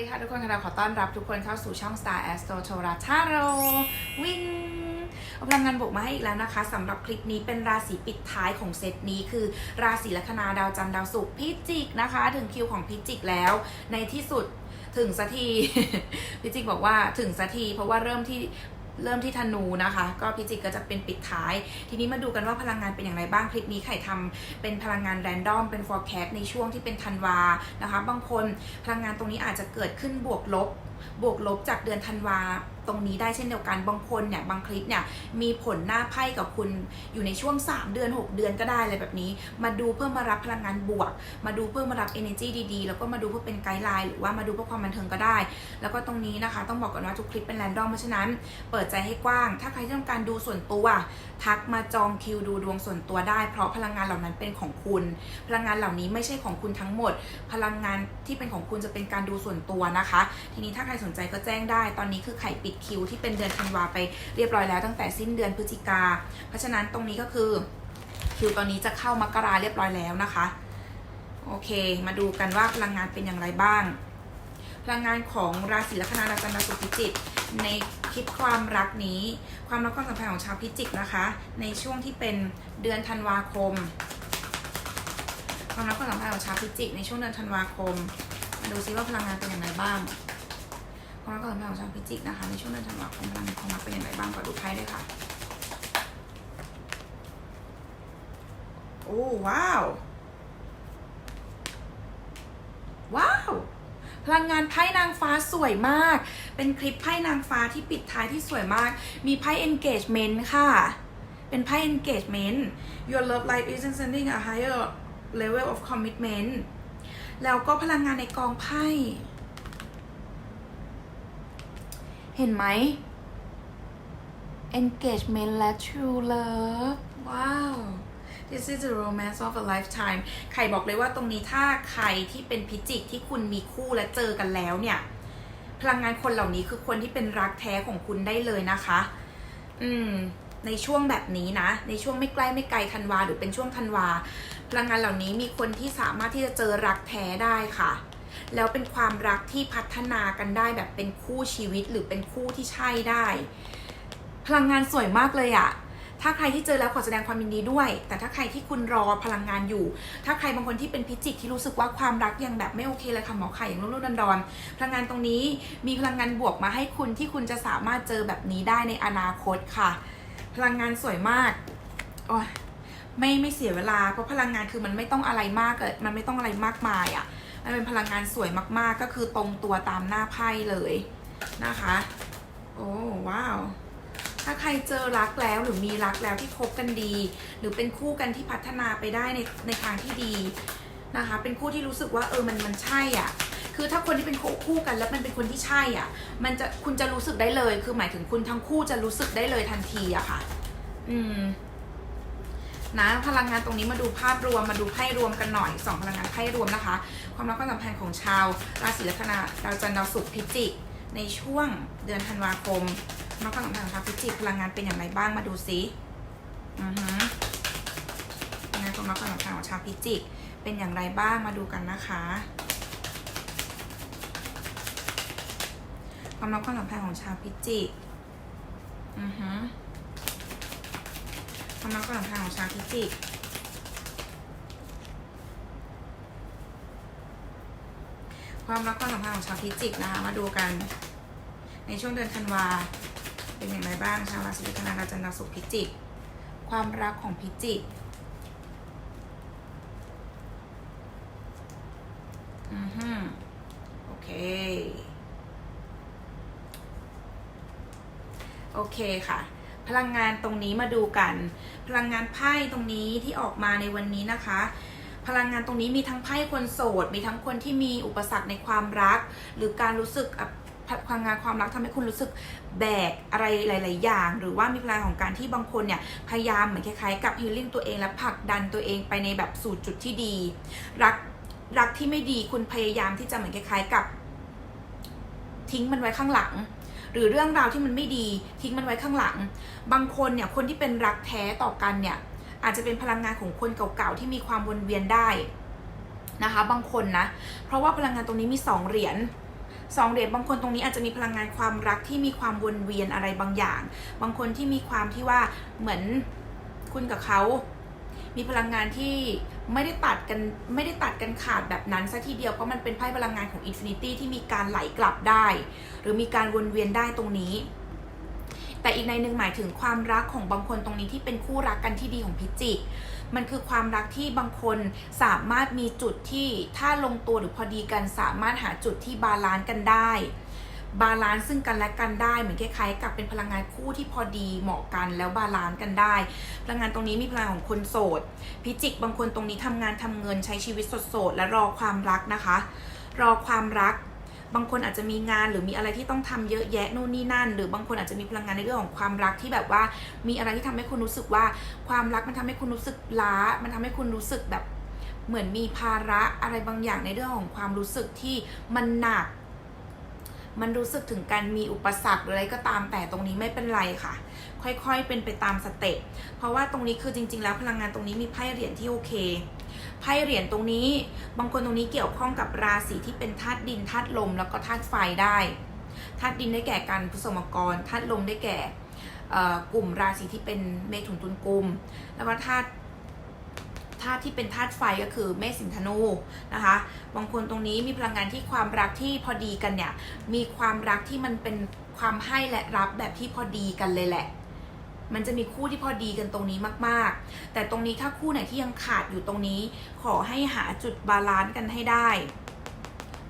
ดีค่ะทุกคนค่ะเราขอต้อนรับทุกคนเข้าสู่ช่อง Star Astro t o r a t a r o วิ่งเอาพลังงานบวกมาให้อีกแล้วนะคะสำหรับคลิปนี้เป็นราศีปิดท้ายของเซตนี้คือ ราศีลัคนาดาวจันทร์ดาวศุกร์พิจิกนะคะ ถึงคิวของพิจิกแล้ว ในที่สุดถึงสักทีพิจิกบอกว่าถึงสักทีเพราะว่าเริ่มที่ เริ่มที่ธนูนะคะ ก็พิจิกก็จะเป็นปิดท้าย ทีนี้มาดูกันว่าพลังงานเป็นอย่างไรบ้างคลิปนี้ไข่ทำเป็นพลังงานแรนดอมเป็น forecast ในช่วงที่เป็นธันวานะคะ บางคนพลังงานตรงนี้อาจจะเกิดขึ้นบวกลบ บวกลบจากเดือนธันวาตรงนี้ได้เช่นเดียวกันบางคนเนี่ยบางคลิปเนี่ยมีผลหน้าไพ่กับคุณอยู่ในช่วง 3 เดือน 6 เดือนก็ได้อะไรแบบนี้ มาดูเพื่อมารับพลังงานบวก มาดูเพื่อมารับ energy ดีๆ แล้วก็มาดูเพื่อเป็นไกด์ไลน์หรือว่ามาดูเพื่อความบันเทิงก็ได้ แล้วก็ตรงนี้นะคะ ต้องบอกก่อนว่าทุกคลิปเป็นแรนดอมเพราะฉะนั้น เปิดใจให้กว้าง ถ้าใครต้องการดูส่วนตัว ทักมาจองคิวดูดวงส่วนตัวได้ เพราะพลังงานเหล่านั้นเป็นของคุณ พลังงานเหล่านี้ไม่ใช่ของคุณทั้งหมด พลังงานที่เป็นของคุณจะเป็นการดูส่วนตัวนะคะ ทีนี้ถ้าใครสนใจก็แจ้งได้ ตอนนี้คือไข่ปิดคิวที่เป็นเดือนธันวาไปเรียบร้อยแล้วตั้งแต่สิ้นเดือนพฤศจิกา เพราะฉะนั้นตรงนี้ก็คือคิวตอนนี้จะเข้ามกราเรียบร้อยแล้วนะคะ โอเค มาดูกันว่าพลังงานเป็นอย่างไรบ้าง พลังงานของราศีลัคนาราจันทร์สุพิจิกใน คลิปความรักนี้ ความรักความสัมพันธ์ของชาวพิจิกนะคะ ในช่วงที่เป็นเดือนธันวาคม ความรักความสัมพันธ์ของชาวพิจิกในช่วงเดือนธันวาคม มาดูซิว่าพลังงานเป็นอย่างไรบ้าง ความรักความสัมพันธ์ของชาวพิจิกนะคะในช่วงเดือนธันวาคมพลังงานความรักเป็นอย่างไรบ้างขอดูไพ่ด้วยค่ะโอ้ว้าว ว้าว พลังงานไพ่นางฟ้าสวยมาก เป็นคลิปไพ่นางฟ้าที่ปิดท้ายที่สวยมาก มีไพ่ engagement ค่ะ เป็นไพ่ engagement your love life is sending a higher level of commitment แล้วก็พลังงานในกองไพ่ เห็นไหม engagement และ true love This is the romance of a lifetime ใครบอกเลยว่าตรงนี้ถ้าใครที่เป็นพิจิกที่คุณมีคู่และเจอกันแล้วเนี่ย พลังงานคนเหล่านี้คือคนที่เป็นรักแท้ของคุณได้เลยนะคะ อืม ในช่วงแบบนี้นะ ในช่วงไม่ใกล้ไม่ไกลธันวาหรือเป็นช่วงธันวา พลังงานเหล่านี้มีคนที่สามารถที่จะเจอรักแท้ได้ค่ะ แล้วเป็นความรักที่พัฒนากันได้แบบเป็นคู่ชีวิตหรือเป็นคู่ที่ใช่ได้ พลังงานสวยมากเลยอะ ถ้าใครที่เจอแล้วขอแสดงความยินดีด้วย แต่ถ้าใครที่คุณรอพลังงานอยู่ ถ้าใครบางคนที่เป็นพิจิกที่รู้สึกว่าความรักยังแบบไม่โอเคเลยค่ะหมอไข่อย่างรุ่นๆดอนๆพลังงานตรงนี้มีพลังงานบวกมาให้คุณที่คุณจะสามารถเจอแบบนี้ได้ในอนาคตค่ะ พลังงานสวยมากโอ้ยไม่ไม่เสียเวลาเพราะพลังงานคือมันไม่ต้องอะไรมากเลยมันไม่ต้องอะไรมากมายอะ่ะมันเป็นพลังงานสวยมาก ๆ ก็คือตรงตัวตามหน้าไพ่เลยนะคะ โอ้ว้าว ถ้าใครเจอรักแล้วหรือมีรักแล้วที่คบกันดี หรือเป็นคู่กันที่พัฒนาไปได้ในในทางที่ดีนะคะ เป็นคู่ที่รู้สึกว่าเออมันมันใช่อะคือถ้าคนที่เป็นคู่กันแล้วมันเป็นคนที่ใช่อะ มันจะคุณจะรู้สึกได้เลย คือหมายถึงคุณทั้งคู่จะรู้สึกได้เลยทันทีอะค่ะ อืมนะพลังงานตรงนี้มาดูภาพรวมมาดูไพ่รวมกันหน่อยสองพลังงานไพ่รวมนะคะ ความรักความสัมพันธ์ของชาวราศีลัคนาดาวจันทร์ดาวศุกร์พิจิก ในช่วงเดือนธันวาคมความรักความสัมพันธ์ของชาวพิจิกพลังงานเป็นอย่างไรบ้างมาดูซิอือฮึงานความรักความสัมพันของชาวพิจิก เป็นอย่างไรบ้างมาดูกันนะคะความรักความสัมพันธ์ของชาวพิจิก อือฮึความรักความสัมพันธ์ของชาวพิจิก ความรักความสัมพันธ์ของชาวพิจิกนะคะ มาดูกัน ในช่วงเดือนธันวาเป็นอย่างไรบ้างชาวราศีลัคนาราจันทร์ดาวศุกพิจิก ความรักของพิจิกอือฮึโอเค โอเคค่ะ พลังงานตรงนี้มาดูกัน พลังงานไพ่ตรงนี้ที่ออกมาในวันนี้นะคะ พลังงานตรงนี้มีทั้งไพ่คนโสด มีทั้งคนที่มีอุปสรรคในความรัก หรือการรู้สึกพลังงานความรักทำให้คุณรู้สึกแบกอะไรหลาย ๆ อย่าง หรือว่ามีพลังของการที่บางคนเนี่ยพยายามเหมือนคล้าย ๆ กับฮีลิ่งตัวเองและผลักดันตัวเองไปในแบบสู่จุดที่ดี รักรักที่ไม่ดีคุณพยายามที่จะเหมือนคล้าย ๆ กับ ทิ้งมันไว้ข้างหลัง หรือเรื่องราวที่มันไม่ดีทิ้งมันไว้ข้างหลัง บางคนเนี่ยคนที่เป็นรักแท้ต่อกันเนี่ย อาจจะเป็นพลังงานของคนเก่าๆที่มีความวนเวียนได้นะคะ บางคนนะ เพราะว่าพลังงานตรงนี้มีสองเหรียญสองเหรียญบางคนตรงนี้อาจจะมีพลังงานความรักที่มีความวนเวียนอะไรบางอย่าง บางคนที่มีความที่ว่าเหมือนคุณกับเขา มีพลังงานที่ไม่ได้ตัดกันไม่ได้ตัดกันขาดแบบนั้นซะทีเดียวเพราะมันเป็นไพ่พลังงานของอินฟินิตี้ที่มีการไหลกลับได้ หรือมีการวนเวียนได้ตรงนี้ แต่อีกในหนึ่งหมายถึงความรักของบางคนตรงนี้ที่เป็นคู่รักกันที่ดีของพิจิก มันคือความรักที่บางคนสามารถมีจุดที่ถ้าลงตัวหรือพอดีกันสามารถหาจุดที่บาลานซ์กันได้ บาลานซ์ซึ่งกันและกันได้เหมือนคล้ายๆ กับเป็นพลังงานคู่ที่พอดีเหมาะกันแล้วบาลานซ์กันได้ พลังงานตรงนี้มีพลังของคนโสด พิจิกบางคนตรงนี้ทำงานทำเงินใช้ชีวิตสดๆและรอความรักนะคะ รอความรัก บางคนอาจจะมีงานหรือมีอะไรที่ต้องทำเยอะแยะนู่นนี่นั่น หรือบางคนอาจจะมีพลังงานในเรื่องของความรักที่แบบว่ามีอะไรที่ทำให้คุณรู้สึกว่าความรักมันทำให้คุณรู้สึกล้า มันทำให้คุณรู้สึกแบบเหมือนมีภาระอะไรบางอย่างในเรื่องของความรู้สึกที่มันหนัก มันรู้สึกถึงการมีอุปสรรคหรืออะไรก็ตามแต่ตรงนี้ไม่เป็นไรค่ะ ค่อยๆเป็นไปตามสเต็ปเพราะว่าตรงนี้คือจริง ๆ แล้วพลังงานตรงนี้มีไพ่เหรียญที่โอเคไพ่เหรียญตรงนี้ บางคนตรงนี้เกี่ยวข้องกับราศีที่เป็นธาตุดินธาตุลมแล้วก็ธาตุไฟได้ธาตุดินได้แก่กันพฤษภกรธาตุลมได้แก่กลุ่มราศีที่เป็นเมถุนตุลกุม แล้วก็ธาตุธาตุที่เป็นธาตุไฟก็คือเมษสิงธนูนะคะบางคนตรงนี้มีพลังงานที่ความรักที่พอดีกันเนี่ย มีความรักที่มันเป็นความให้และรับแบบที่พอดีกันเลยแหละ มันจะมีคู่ที่พอดีกันตรงนี้มากๆ แต่ตรงนี้ถ้าคู่ไหนที่ยังขาดอยู่ตรงนี้ ขอให้หาจุดบาลานซ์กันให้ได้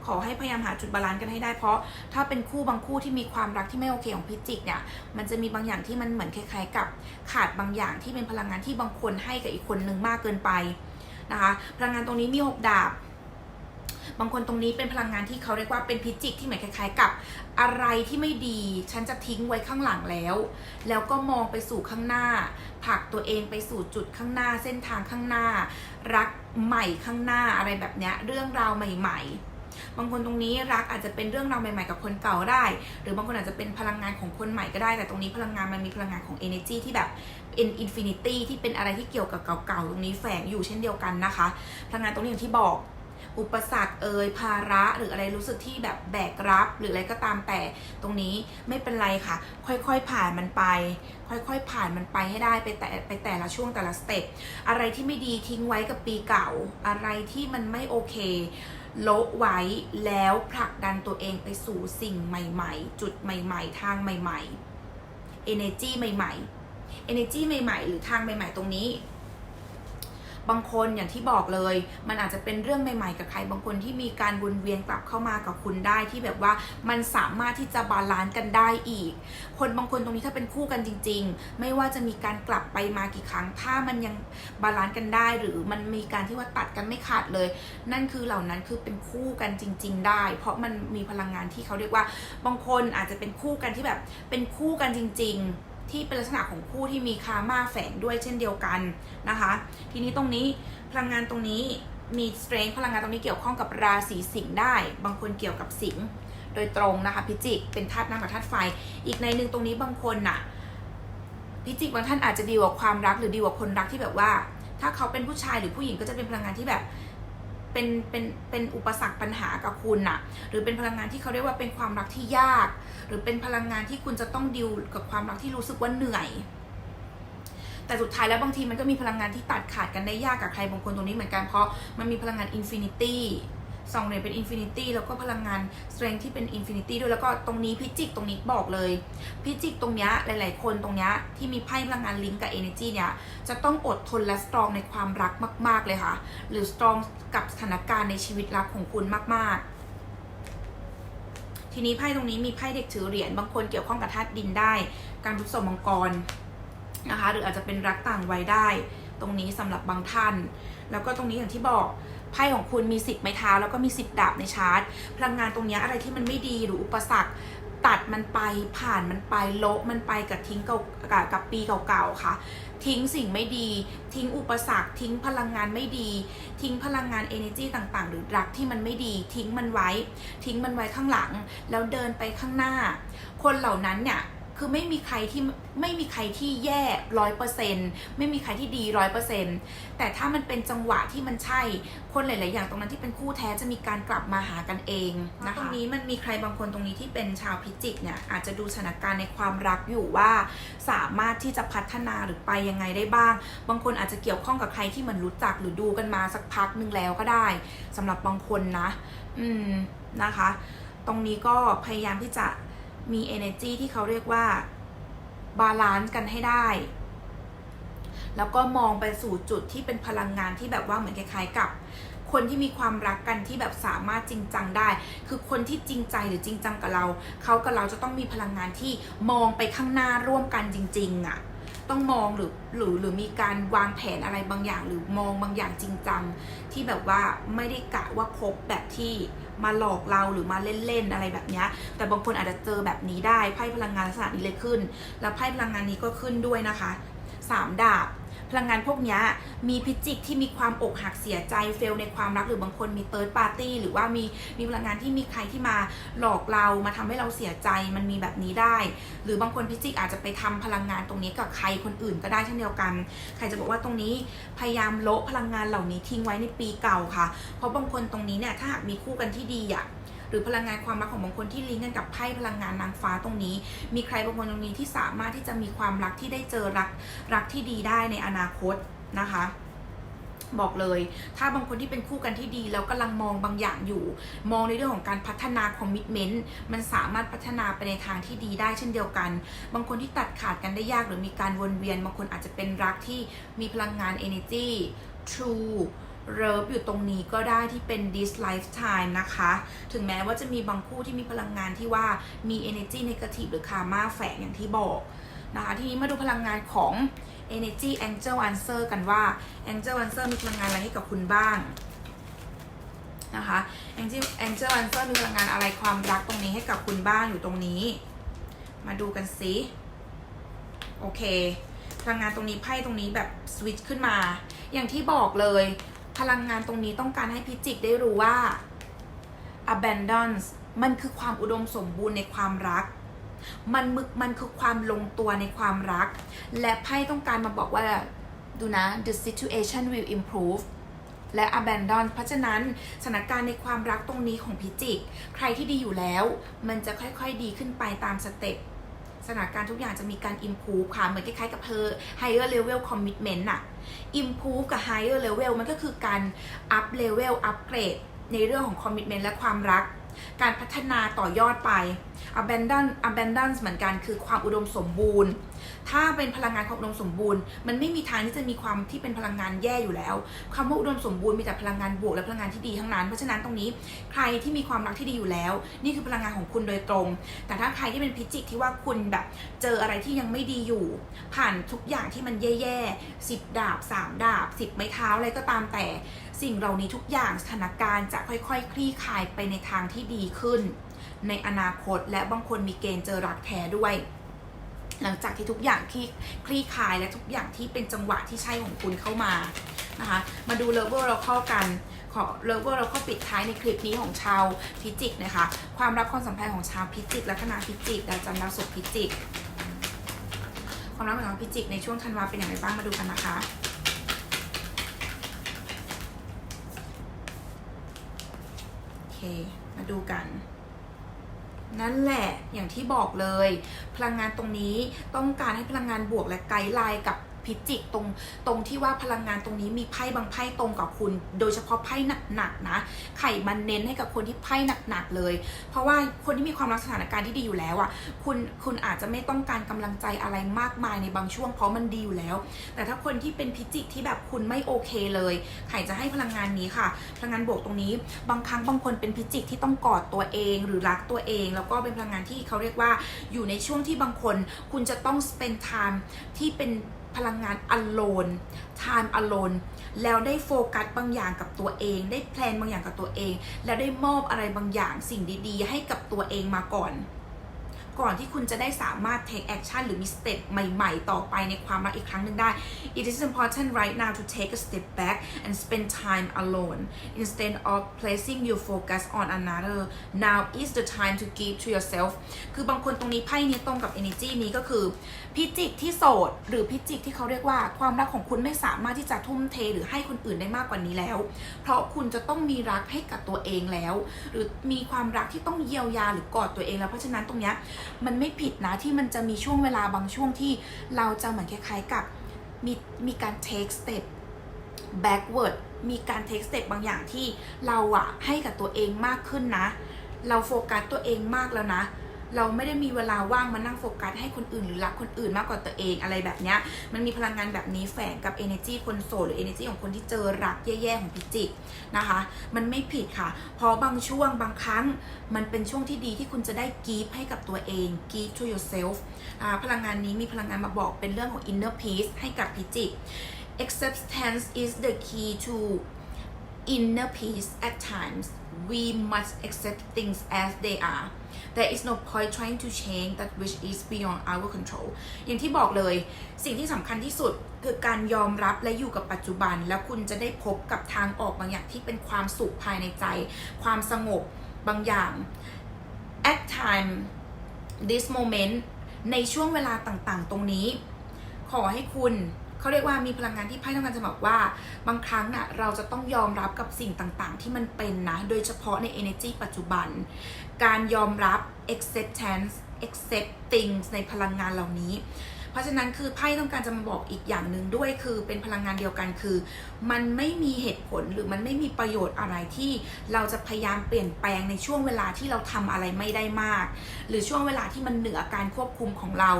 ขอให้พยายามหาจุดบาลานซ์กันให้ได้ เพราะถ้าเป็นคู่บางคู่ที่มีความรักที่ไม่โอเคของพิจิกเนี่ย มันจะมีบางอย่างที่มันเหมือนคล้ายๆ กับขาดบางอย่างที่เป็นพลังงานที่บางคนให้กับอีกคนนึงมากเกินไปนะคะ พลังงานตรงนี้มีหกดาบ บางคนตรงนี้เป็นพลังงานที่เขาเรียกว่าเป็นพิจิกที่เหมือนคล้ายๆ กับอะไรที่ไม่ดี ฉันจะทิ้งไว้ข้างหลังแล้ว แล้วก็มองไปสู่ข้างหน้าผลักตัวเองไปสู่จุดข้างหน้าเส้นทางข้างหน้า รักใหม่ข้างหน้าอะไรแบบเนี้ยเรื่องราวใหม่ ๆบางคนตรงนี้รักอาจจะเป็นเรื่องราวใหม่ๆกับคนเก่าได้ หรือบางคนอาจจะเป็นพลังงานของคนใหม่ก็ได้ แต่ตรงนี้พลังงานมันมีพลังงานของ energy ที่แบบ in infinity ที่เป็นอะไรที่เกี่ยวกับเก่าๆ ตรงนี้แฝงอยู่เช่นเดียวกันนะคะ พลังงานตรงนี้อย่างที่บอก อุปสรรคเอ่ยภาระหรืออะไรรู้สึกที่แบบแบกรับหรืออะไรก็ตามแต่ตรงนี้ไม่เป็นไรค่ะ ค่อยๆผ่านมันไป ค่อยๆผ่านมันไปให้ได้ไปแต่ไปแต่ละช่วงแต่ละสเต็ปอะไรที่ไม่ดีทิ้งไว้กับปีเก่า อะไรที่มันไม่โอเคโละไว้แล้วผลักดันตัวเองไปสู่สิ่งใหม่ๆ จุดใหม่ๆ ทางใหม่ๆ energy ใหม่ๆ energy ใหม่ๆ หรือทางใหม่ๆ ตรงนี้ บางคนอย่างที่บอกเลย มันอาจจะเป็นเรื่องใหม่ ๆ กับใครบางคนที่มีการวนเวียนกลับเข้ามากับคุณได้ที่แบบว่ามันสามารถที่จะบาลานซ์กันได้อีก คนบางคนตรงนี้ถ้าเป็นคู่กันจริง ๆ ไม่ว่าจะมีการกลับไปมากี่ครั้ง ถ้ามันยังบาลานซ์กันได้ หรือมันมีการที่ว่าตัดกันไม่ขาดเลย นั่นคือเหล่านั้นคือเป็นคู่กันจริง ๆ ได้ เพราะมันมีพลังงานที่เขาเรียกว่า บางคนอาจจะเป็นคู่กันที่แบบเป็นคู่กันจริง ๆ ที่เป็นลักษณะของคู่ที่มีคามาแฝงด้วยเช่นเดียวกันนะคะ ทีนี้ตรงนี้พลังงานตรงนี้มี strength พลังงานตรงนี้เกี่ยวข้องกับราศีสิงห์ได้ บางคนเกี่ยวกับสิงห์โดยตรงนะคะพิจิกเป็นธาตุน้ำกับธาตุไฟ อีกในหนึ่งตรงนี้บางคนน่ะพิจิกบางท่านอาจจะดีกว่าความรักหรือดีกว่าคนรักที่แบบว่า ถ้าเขาเป็นผู้ชายหรือผู้หญิงก็จะเป็นพลังงานที่แบบ เป็นเป็นเป็นอุปสรรคปัญหากับคุณน่ะหรือเป็นพลังงานที่เขาเรียกว่าเป็นความรักที่ยาก หรือเป็นพลังงานที่คุณจะต้องดิวกับความรักที่รู้สึกว่าเหนื่อย แต่สุดท้ายแล้วบางทีมันก็มีพลังงานที่ตัดขาดกันได้ยากกับใครบางคนตรงนี้เหมือนกันเพราะมันมีพลังงานอินฟินิตี้ สองเหรียญเป็นอินฟินิตี้แล้วก็พลังงานสเตรนที่เป็นอินฟินิตี้ด้วยแล้วก็ตรงนี้พิจิกตรงนี้บอกเลยพิจิกตรงเนี้ยหลาย ๆ คนตรงเนี้ยที่มีไพ่พลังงานลิงก์กับ energy เนี้ยจะต้องอดทนและสตรองในความรักมาก ๆ เลยค่ะ หรือสตรองกับสถานการณ์ในชีวิตรักของคุณมาก ๆทีนี้ไพ่ตรงนี้มีไพ่เด็กถือเหรียญบางคนเกี่ยวข้องกับธาตุดินได้ การทุบสมมังกรนะคะ หรืออาจจะเป็นรักต่างวัยได้ ตรงนี้สำหรับบางท่าน แล้วก็ตรงนี้อย่างที่บอก ไพ่ของคุณมีสิบไม้เท้าแล้วก็มีสิบดาบในชาร์ตพลังงานตรงนี้อะไรที่มันไม่ดีหรืออุปสรรคตัดมันไปผ่านมันไปโละมันไปกับทิ้งเก่ากับกับปีเก่าๆค่ะ ทิ้งสิ่งไม่ดี ทิ้งอุปสรรค ทิ้งพลังงานไม่ดี ทิ้งพลังงาน energy ต่างๆ หรือรักที่มันไม่ดี ทิ้งมันไว้ ทิ้งมันไว้ข้างหลัง แล้วเดินไปข้างหน้า คนเหล่านั้นเนี่ย คือไม่มีใครที่ไม่มีใครที่แย่ร้อยเปอร์เซ็นไม่มีใครที่ดีร้อยเปอร์เซ็นแต่ถ้ามันเป็นจังหวะที่มันใช่ คนหลาย ๆ อย่างตรงนั้นที่เป็นคู่แท้จะมีการกลับมาหากันเองนะคะตรงนี้มันมีใครบางคนตรงนี้ที่เป็นชาวพิจิกเนี่ยอาจจะดูสถานการณ์ในความรักอยู่ว่า สามารถที่จะพัฒนาหรือไปยังไงได้บ้าง บางคนอาจจะเกี่ยวข้องกับใครที่เหมันรู้จักหรือดูกันมาสักพักหนึ่งแล้วก็ได้สำหรับบางคนนะ อืมนะคะ ตรงนี้ก็พยายามที่จะ มี energy ที่เขาเรียกว่าบาลานซ์กันให้ได้ แล้วก็มองไปสู่จุดที่เป็นพลังงานที่แบบว่าเหมือนคล้ายๆกับ คนที่มีความรักกันที่แบบสามารถจริงจังได้ คือคนที่จริงใจหรือจริงจังกับเรา เขากับเราจะต้องมีพลังงานที่มองไปข้างหน้าร่วมกันจริง ๆอะ่ะต้องมองหรือหรือหรือมีการวางแผนอะไรบางอย่าง หรือมองบางอย่างจริงจังที่แบบว่าไม่ได้กะว่าคบแบบที่ มาหลอกเราหรือมาเล่นๆอะไรแบบนี้แต่บางคนอาจจะเจอแบบนี้ได้ไพ่พลังงานลักษณะนี้เลยขึ้น แล้วไพ่พลังงานนี้ก็ขึ้นด้วยนะคะสามดาบ พลังงานพวกนี้มีพิจิกที่มีความอกหักเสียใจเฟลในความรักหรือบางคนมีเติร์ดปาร์ตี้หรือว่ามีมีพลังงานที่มีใครที่มาหลอกเรามาทำให้เราเสียใจมันมีแบบนี้ได้ หรือบางคนพิจิกอาจจะไปทำพลังงานตรงนี้กับใครคนอื่นก็ได้เช่นเดียวกัน ใครจะบอกว่าตรงนี้พยายามโละพลังงานเหล่านี้ทิ้งไว้ในปีเก่าค่ะ เพราะบางคนตรงนี้เนี่ยถ้าหากมีคู่กันที่ดีอะ หรือพลังงานความรักของบางคนที่ลิงก์กันกับไพ่พลังงานนางฟ้าตรงนี้ มีใครบางคนตรงนี้ที่สามารถที่จะมีความรักที่ได้เจอรักรักที่ดีได้ในอนาคตนะคะบอกเลย ถ้าบางคนที่เป็นคู่กันที่ดี แล้วกำลังมองบางอย่างอยู่ มองในเรื่องของการพัฒนาคอมมิชเมนต์มันสามารถพัฒนาไปในทางที่ดีได้เช่นเดียวกัน บางคนที่ตัดขาดกันได้ยากหรือมีการวนเวียน บางคนอาจจะเป็นรักที่มีพลังงาน energy true เริฟอยู่ตรงนี้ก็ได้ที่เป็น this lifetime นะคะ ถึงแม้ว่าจะมีบางคู่ที่มีพลังงานที่ว่ามี energy negative หรือ karma แฝงอย่างที่บอกนะคะทีนี้มาดูพลังงานของ energy angel answer กันว่า angel answer มีพลังงานอะไรให้กับคุณบ้างนะคะ angel angel answer มีพลังงานอะไรความรักตรงนี้ให้กับคุณบ้างอยู่ตรงนี้ มาดูกันสิโอเคพลังงานตรงนี้ไพ่ตรงนี้แบบสวิตช์ขึ้นมา อย่างที่บอกเลย พลังงานตรงนี้ต้องการให้พิจิกได้รู้ว่า abundance มันคือความอุดมสมบูรณ์ในความรัก มันมึกมันคือความลงตัวในความรัก และไพ่ต้องการมาบอกว่าดูนะ the situation will improve และ abandon เพราะฉะนั้นสถานการณ์ในความรักตรงนี้ของพิจิก ใครที่ดีอยู่แล้ว มันจะค่อยๆดีขึ้นไปตามสเต็ป ถานการณ์ทุกอย่างจะมีการ improve ค่ะ เหมือนคล้ายๆกับเพอ higher level commitment อะ improve กับ higher level มันก็คือการ up level upgrade ในเรื่องของ commitment และความรัก การพัฒนาต่อยอดไป abandon abundance เหมือนกันคือความอุดมสมบูรณ์ ถ้าเป็นพลังงานความอุดมสมบูรณ์ มันไม่มีทางที่จะมีความที่เป็นพลังงานแย่อยู่แล้วคำว่าอุดมสมบูรณ์มีแต่พลังงานบวกและพลังงานที่ดีทั้งนั้น เพราะฉะนั้นตรงนี้ใครที่มีความรักที่ดีอยู่แล้ว นี่คือพลังงานของคุณโดยตรง แต่ถ้าใครที่เป็นพิจิกที่ว่าคุณแบบเจออะไรที่ยังไม่ดีอยู่ ผ่านทุกอย่างที่มันแย่ๆสิบดาบสามดาบสิบไม้เท้าอะไรก็ตามแต่ สิ่งเหล่านี้ทุกอย่างสถานการณ์จะค่อยๆคลี่คลายไปในทางที่ดีขึ้น ในอนาคตและบางคนมีเกณฑ์เจอรักแท้ด้วย หลังจากที่ทุกอย่างที่คลี่คลายและทุกอย่างที่เป็นจังหวะที่ใช่ของคุณเข้ามานะคะมาดูเลเวลเราเข้ากันขอเลเวลเราเข้าปิดท้ายในคลิปนี้ของชาวพิจิกนะคะ ความรักความสัมพันธ์ของชาวพิจิกลัคนาพิจิกดาวจันทร์ดาวศุกร์พิจิก ความรักของพิจิกในช่วงธันวาเป็นอย่างไรบ้างมาดูกันนะคะ โอ เคมาดูกัน นั่นแหละอย่างที่บอกเลย พลังงานตรงนี้ต้องการให้พลังงานบวกและไกด์ไลน์กับ พิจิกตรงตรงที่ว่าพลังงานตรงนี้มีไพ่บางไพ่ตรงกับคุณ โดยเฉพาะไพ่หนักๆนะ ไข่มันเน้นให้กับคนที่ไพ่หนักๆเลย เพราะว่าคนที่มีความรักสถานการณ์ที่ดีอยู่แล้วอะคุณคุณอาจจะไม่ต้องการกำลังใจอะไรมากมายในบางช่วงเพราะมันดีอยู่แล้ว แต่ถ้าคนที่เป็นพิจิกที่แบบคุณไม่โอเคเลย ไข่จะให้พลังงานนี้ค่ะ พลังงานบวกตรงนี้ บางครั้งบางคนเป็นพิจิกที่ต้องกอดตัวเองหรือรักตัวเอง แล้วก็เป็นพลังงานที่เขาเรียกว่าอยู่ในช่วงที่บางคน คุณจะต้อง spend time ที่เป็น พลังงาน alone time alone แล้วได้โฟกัสบางอย่างกับตัวเอง ได้แพลนบางอย่างกับตัวเอง แล้วได้มอบอะไรบางอย่างสิ่งดีๆ ให้กับตัวเองมาก่อน ก่อนที่คุณจะได้สามารถ take action หรือมีสเต็ปใหม่ๆ ต่อไปในความรักอีกครั้งหนึ่งได้ It is important right now to take a step back and spend time alone instead of placing your focus on another now is the time to give to yourself คือบางคนตรงนี้ไพ่นี้ตรงกับ energy นี้ก็คือพิจิกที่โสด หรือพิจิกที่เขาเรียกว่า ความรักของคุณไม่สามารถที่จะทุ่มเทหรือให้คนอื่นได้มากกว่านี้แล้ว เพราะคุณจะต้องมีรักให้กับตัวเองแล้ว หรือมีความรักที่ต้องเยียวยาหรือกอดตัวเองแล้วเพราะฉะนั้นตรงเนี้ยมันไม่ผิดนะที่มันจะมีช่วงเวลาบางช่วงที่เราจะเหมือนคล้ายๆกับมีมีการ take step backward มีการ take step บางอย่างที่เราอะให้กับตัวเองมากขึ้นนะ เราโฟกัสตัวเองมากแล้วนะ เราไม่ได้มีเวลาว่างมานั่งโฟกัสให้คนอื่นหรือรักคนอื่นมากกว่าตัวเองอะไรแบบเนี้ยมันมีพลังงานแบบนี้แฝงกับ energy คนโสดหรือ energy ของคนที่เจอรักแย่ๆของพิจิกนะคะ มันไม่ผิดค่ะ เพราะบางช่วงบางครั้งมันเป็นช่วงที่ดีที่คุณจะได้ give ให้กับตัวเอง give to yourself พลังงานนี้มีพลังงานมาบอกเป็นเรื่องของ inner peace ให้กับพิจิก acceptance is the key to inner peace at times we must accept things as they are there is no point trying to change that which is beyond our control อย่างที่บอกเลย สิ่งที่สำคัญที่สุดคือการยอมรับและอยู่กับปัจจุบัน แล้วคุณจะได้พบกับทางออกบางอย่างที่เป็นความสุขภายในใจ ความสงบบางอย่าง at time this moment ในช่วงเวลาต่างๆ ตรงนี้ ขอให้คุณ เขาเรียกว่ามีพลังงานที่ไพ่ต้องการจะบอกว่า บางครั้งน่ะเราจะต้องยอมรับกับสิ่งต่างๆ ที่มันเป็นนะ โดยเฉพาะใน energy ปัจจุบัน การยอมรับ acceptance accepting ในพลังงานเหล่านี้ เพราะฉะนั้นคือไพ่ต้องการจะมาบอกอีกอย่างหนึ่งด้วยคือเป็นพลังงานเดียวกันคือ มันไม่มีเหตุผลหรือมันไม่มีประโยชน์อะไรที่เราจะพยายามเปลี่ยนแปลงในช่วงเวลาที่เราทำอะไรไม่ได้มาก หรือช่วงเวลาที่มันเหนือการควบคุมของเรา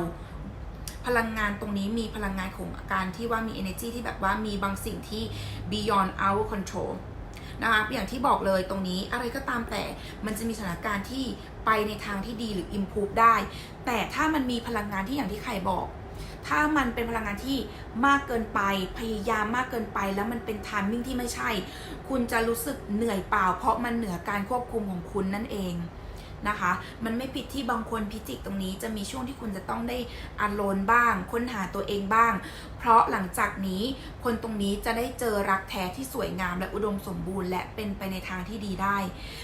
พลังงานตรงนี้มีพลังงานของการที่ว่ามี energy ที่แบบว่ามีบางสิ่งที่ beyond our control นะคะอย่างที่บอกเลยตรงนี้อะไรก็ตามแต่มันจะมีสถานการณ์ที่ไปในทางที่ดีหรือ improve ได้ แต่ถ้ามันมีพลังงานที่อย่างที่ใครบอก ถ้ามันเป็นพลังงานที่มากเกินไปพยายามมากเกินไป แล้วมันเป็น timing ที่ไม่ใช่ คุณจะรู้สึกเหนื่อยเปล่า เพราะมันเหนือการควบคุมของคุณนั่นเอง นะคะ มันไม่ผิดที่บางคนพิจิกตรงนี้จะมีช่วงที่คุณจะต้องได้อารมณ์บ้าง ค้นหาตัวเองบ้าง เพราะหลังจากนี้คนตรงนี้จะได้เจอรักแท้ที่สวยงามและอุดมสมบูรณ์ และเป็นไปในทางที่ดีได้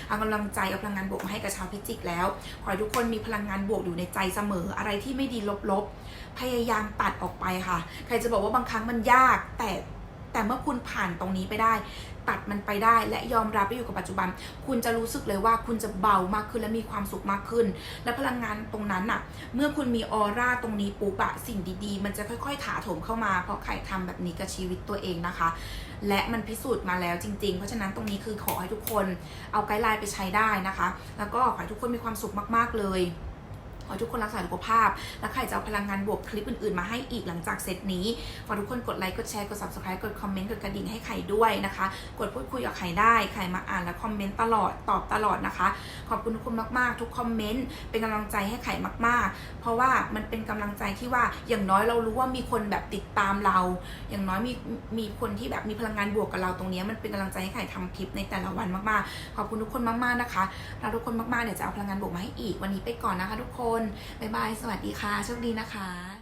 เอากำลังใจเอาพลังงานบวกมาให้กับชาวพิจิกแล้ว ขอให้ทุกคนมีพลังงานบวกอยู่ในใจเสมอ อะไรที่ไม่ดีลบๆ พยายามตัดออกไปค่ะ ใครจะบอกว่าบางครั้งมันยากแต่แต่เมื่อคุณผ่านตรงนี้ไปได้ ตัดมันไปได้ และยอมรับไปอยู่กับปัจจุบัน คุณจะรู้สึกเลยว่าคุณจะเบามากขึ้นและมีความสุขมากขึ้น และพลังงานตรงนั้นน่ะ เมื่อคุณมีออร่าตรงนี้ปุ๊บอะสิ่งดีๆ มันจะค่อยๆถาโถมเข้ามา เพราะใครทำแบบนี้กับชีวิตตัวเองนะคะ และมันพิสูจน์มาแล้วจริง ๆ เพราะฉะนั้นตรงนี้คือขอให้ทุกคนเอาไกด์ไลน์ไปใช้ได้นะคะ แล้วก็ขอให้ทุกคนมีความสุขมาก ๆเลย ขอทุกคนรักษาสุขภาพ และใครจะเอาพลังงานบวกคลิปอื่นๆ มาให้อีกหลังจากเซตนี้ขอทุกคนกดไลค์กดแชร์กด subscribe กดคอมเมนต์กดกระดิ่งให้ไข่ด้วยนะคะ กดพูดคุยกับไข่ได้ไข่มาอ่านและคอมเมนต์ตลอดตอบตลอดนะคะ ขอบคุณทุกคนมากๆ ทุกคอมเมนต์เป็นกำลังใจให้ไข่มาก ๆ เพราะว่ามันเป็นกำลังใจที่ว่าอย่างน้อยเรารู้ว่ามีคนแบบติดตามเรา อย่างน้อยมีมีคนที่แบบมีพลังงานบวกกับเราตรงนี้มันเป็นกำลังใจให้ไข่ทำคลิปในแต่ละวันมากๆ ขอบคุณทุกคนมากๆนะคะเราทุกคนมากๆเดี๋ยวจะเอาพลังงานบวกมาให้อีกวันนี้ไปก่อนนะคะ ทุกคน บ๊ายบาย สวัสดีค่ะ โชคดีนะคะ